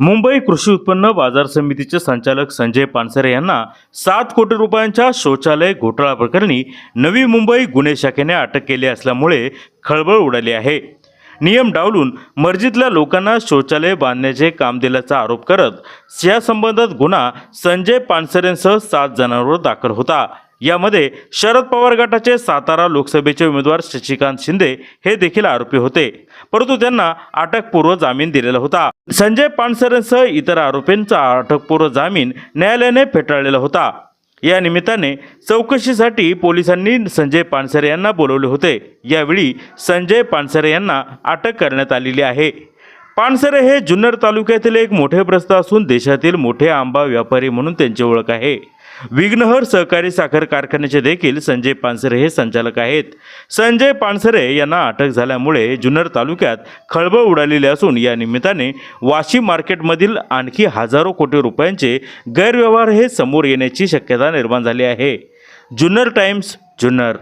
मुंबई कृषी उत्पन्न बाजार समितीचे संचालक संजय पानसरे यांना सात कोटी रुपयांच्या शौचालय घोटाळा प्रकरणी नवी मुंबई गुन्हे शाखेने अटक केली असल्यामुळे खळबळ उडाली आहे. नियम डावलून मर्जीतल्या लोकांना शौचालय बांधण्याचे काम दिल्याचा आरोप करत या संबंधात गुन्हा संजय पानसरेंसह सात जणांवर दाखल होता. यामध्ये शरद पवार गटाचे सातारा लोकसभेचे उमेदवार शशिकांत शिंदे हे देखील आरोपी होते. परंतु त्यांना अटकपूर्व जामीन दिलेला होता. संजय पानसरेंसह इतर आरोपींचा अटकपूर्व जामीन न्यायालयाने फेटाळलेला होता. या निमित्ताने चौकशीसाठी पोलिसांनी संजय पानसरे यांना बोलवले होते. यावेळी संजय पानसरे यांना अटक करण्यात आलेली आहे. पानसरे हे जुन्नर तालुक्यातील एक मोठे प्रस्थ असून देशातील मोठे आंबा व्यापारी म्हणून त्यांची ओळख आहे. विघ्नहर सहकारी साखर कारखान्याचे देखील संजय पानसरे हे संचालक आहेत. संजय पानसरे यांना अटक झाल्यामुळे जुन्नर तालुक्यात खळबळ उडालेली असून या निमित्ताने वाशी मार्केटमधील आणखी हजारो कोटी रुपयांचे गैरव्यवहार हे समोर येण्याची शक्यता निर्माण झाली आहे. जुन्नर टाइम्स जुन्नर.